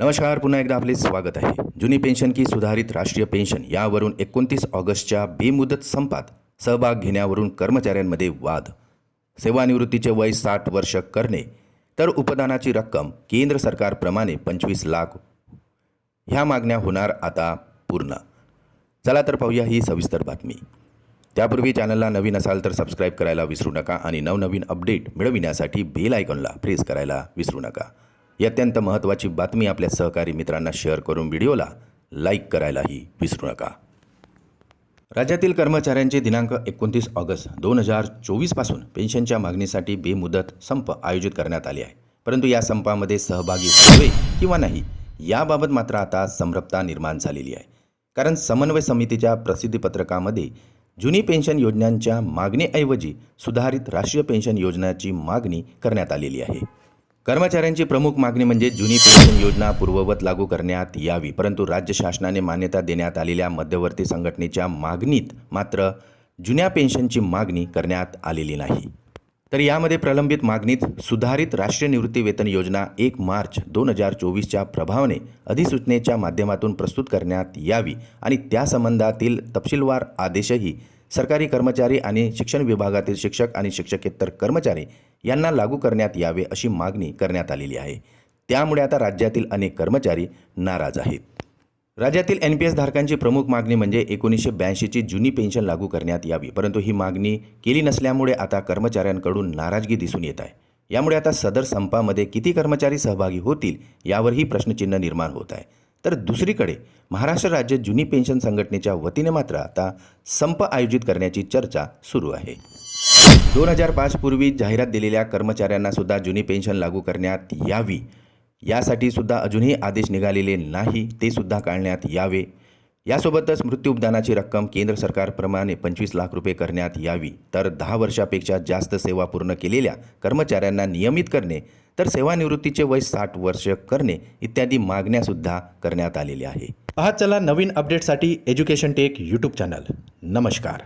नमस्कार पुन्हा एकदा आपले स्वागत आहे. जुनी पेन्शन की सुधारित राष्ट्रीय पेन्शन यावरून एकोणतीस ऑगस्टच्या बेमुदत संपात सहभाग घेण्यावरून कर्मचाऱ्यांमध्ये वाद. सेवानिवृत्तीचे वय साठ वर्ष करणे तर उपदानाची रक्कम केंद्र सरकारप्रमाणे पंचवीस लाख. ह्या मागण्या होणार आता पूर्ण. चला तर पाहूया ही सविस्तर बातमी. त्यापूर्वी चॅनलला नवीन असाल तर सबस्क्राईब करायला विसरू नका आणि नवनवीन अपडेट मिळविण्यासाठी बेल आयकॉनला प्रेस करायला विसरू नका. ही अत्यंत महत्त्वाची बातमी आपल्या सहकारी मित्रांना शेअर करून व्हिडिओला लाईक करायलाही विसरू नका. राज्यातील कर्मचाऱ्यांचे दिनांक एकोणतीस ऑगस्ट दोन हजार चोवीसपासून पेन्शनच्या मागणीसाठी बेमुदत संप आयोजित करण्यात आले आहे. परंतु या संपामध्ये सहभागी व्हावे किंवा नाही याबाबत मात्र आता संभ्रमता निर्माण झालेली आहे. कारण समन्वय समितीच्या प्रसिद्धीपत्रकामध्ये जुनी पेन्शन योजनांच्या मागणीऐवजी सुधारित राष्ट्रीय पेन्शन योजनाची मागणी करण्यात आलेली आहे. कर्मचाऱ्यांची प्रमुख मागणी म्हणजे जुनी पेन्शन योजना पूर्ववत लागू करण्यात यावी. परंतु राज्य शासनाने मान्यता देण्यात आलेल्या मध्यवर्ती संघटनेच्या मागणीत मात्र जुन्या पेन्शनची मागणी करण्यात आलेली नाही. तर यामध्ये प्रलंबित मागणीत सुधारित राष्ट्रीय निवृत्ती वेतन योजना एक मार्च दोन हजार चोवीसच्या प्रभावाने अधिसूचनेच्या माध्यमातून प्रस्तुत करण्यात यावी आणि त्या संबंधातील तपशीलवार आदेशही सरकारी कर्मचारी आणि शिक्षण विभागातील शिक्षक आणि शिक्षकेतर कर्मचारी यांना लागू करण्यात यावे अशी मागणी करण्यात आलेली आहे. त्यामुळे आता राज्यातील अनेक कर्मचारी नाराज आहेत. राज्यातील एन पी एस धारकांची प्रमुख मागणी म्हणजे एकोणीसशे ब्याऐंशीची जुनी पेन्शन लागू करण्यात यावी. परंतु ही मागणी केली नसल्यामुळे आता कर्मचाऱ्यांकडून नाराजगी दिसून येत आहे. यामुळे आता सदर संपामध्ये किती कर्मचारी सहभागी होतील यावरही प्रश्नचिन्ह निर्माण होत आहे. तर दुसरीकडे महाराष्ट्र राज्य जुनी पेन्शन संघटनेच्या वतीने मात्र आता संप आयोजित करण्याची चर्चा सुरू आहे. दोन हजार पाच पूर्वी जाहिरात दिलेल्या कर्मचाऱ्यांना सुद्धा जुनी पेन्शन लागू करण्यात यावी. यासाठी सुद्धा अजूनही आदेश निघालेले नाही ते सुद्धा काढण्यात यावे. यासोबतच मृत्यू उपदानाची रक्कम केंद्र सरकारप्रमाणे पंचवीस लाख रुपये करण्यात यावी. तर दहा वर्षापेक्षा जास्त सेवा पूर्ण केलेल्या कर्मचाऱ्यांना नियमित करणे तर सेवानिवृत्तीचे वय साठ वर्ष करणे इत्यादी मागण्यासुद्धा करण्यात आलेल्या आहे. पहा चला नवीन अपडेटसाठी एज्युकेशन टेक यूट्यूब चॅनल नमस्कार.